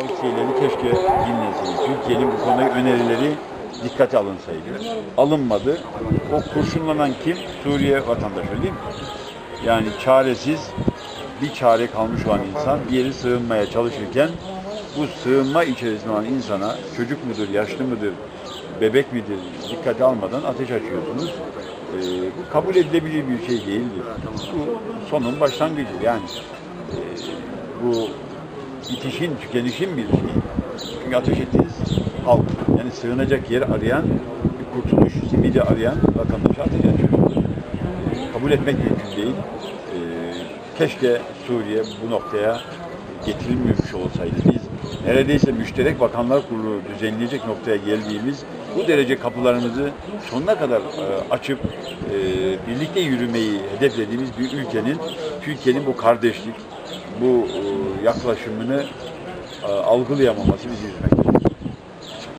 tavsiyeleri keşke dinleseydik. Türkiye'nin bu konudaki önerileri dikkate alınsaydı. Alınmadı. O kurşunlanan kim? Suriye vatandaşı değil mi? Yani çaresiz bir çare kalmış olan insan yere sığınmaya çalışırken bu sığınma içerisinde olan insana çocuk mudur, yaşlı mıdır, bebek midir dikkate almadan ateş açıyorsunuz. Ee, bu kabul edilebilir bir şey değildir. Bu sonun başlangıcı yani. Ee, bu bitişin, tükenişin bir şey. Çünkü ateş ettiğiniz halk, yani sığınacak yer arayan, bir kurtuluş simidi arayan vatandaşa ateş. Ee, kabul etmek mümkün değil. Ee, keşke Suriye bu noktaya getirilmemiş olsaydı. Biz neredeyse müşterek bakanlar kurulu düzenleyecek noktaya geldiğimiz bu derece kapılarımızı sonuna kadar e, açıp e, birlikte yürümeyi hedeflediğimiz bir ülkenin, Türkiye'nin bu kardeşlik, bu e, yaklaşımını e, algılayamaması bizi üzmektedir.